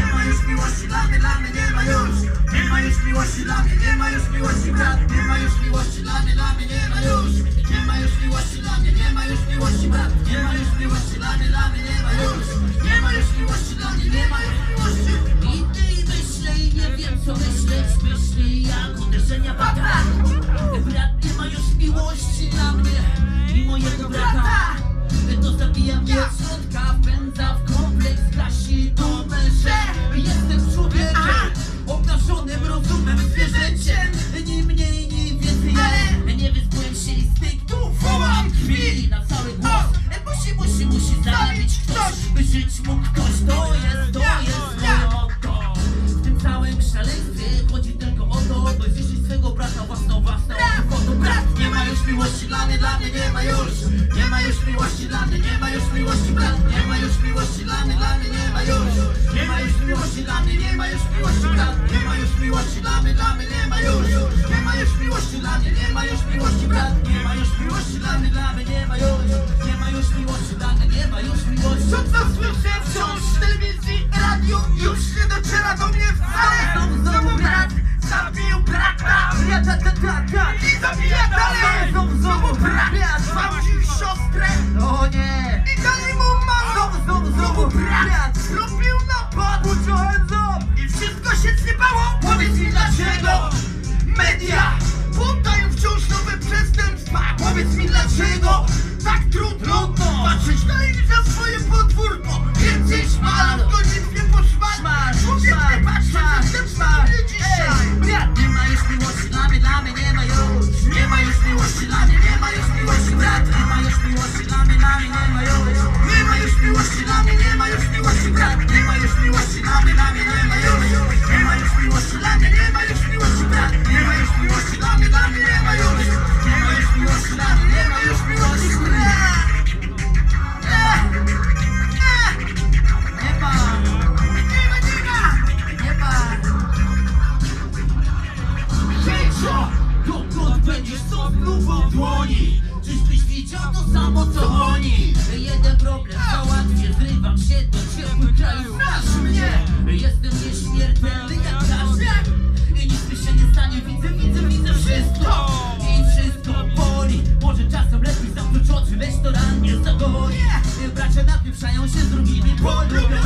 nie ma już miłości dla mnie, dla mnie nie ma już Nie ma już miłości dla mnie, nie ma już miłości brat Nie ma już miłości dla mnie, dla mnie nie ma już Nie ma już miłości dla mnie, nie ma już miłości brat Nie ma już miłości dla mnie, dla mnie nie ma już Nie ma już miłości dla mnie, nie ma już miłości Idę i myślę i nie wiem co myśleć Myśli jak uderzenia pada Brat nie ma już miłości dla mnie I mojego brata To zabija mnie od środka, pędza miłości dla mnie, dla mnie nie ma już. Nie ma już miłości dla mnie, nie ma już miłości brat. Nie ma już miłości dla mnie, dla mnie nie ma już. Nie ma już miłości dla mnie, nie ma już miłości brat. Nie ma już miłości dla mnie, dla mnie nie ma już. Nie ma już miłości dla mnie, nie ma już miłości brat. Nie ma już dlaczego Tak trudno Patrzeć dalej za swoje podwórko? Więcej szmalów To nic nie poszła Szmal, Człowiek nie patrzy szmal, przestępstwa szmal. nie dzisiaj. Brat nie ma już miłości dla mnie, dla mnie nie ma już. Nie ma już miłości dla mnie, nie ma już miłości brat. Nie ma już miłości dla mnie, dla mnie nie ma już. Nie ma już miłości dla mnie, nie ma już miłości brat. Nie ma już miłości dla mnie, dla mnie nie ma już. Nie ma już miłości dla mnie, nie ma już to samo co oni? Jeden problem załatwię, zrywam się do ciepłych krajów. Znasz mnie! Jestem nieśmiertelny jak każdy. I nic mi się nie stanie, widzę, widzę, widzę wszystko. I wszystko boli. Może czasem lepiej zamknąć oczy, lecz to ran nie. Zagoni Bracia napieprzają się z drugimi Polubią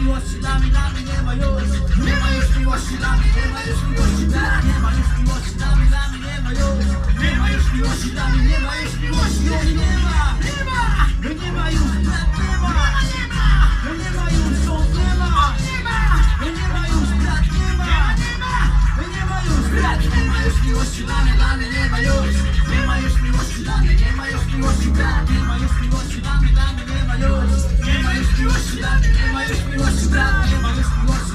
miłości dla mnie, dla mnie nie ma już Nie ma już miłości dla mnie, nie ma już miłości brat Nie ma już miłości dla mnie, dla mnie nie ma już Nie ma już miłości dla mnie, nie ma już miłości już nie ma Nie ma, no nie ma już brat, nie ma Nie ma, no już sąd, nie ma no nie ma już brat, Nie ma, no nie ma już brat Nie ma już miłości dla mnie, dla mnie nie ma już Nie ma już miłości dla mnie, nie ma już miłości brat Nie ma już miłości dla mnie, dla mnie nie ma już Nie ma już miłości dla mnie, nie ma już miłości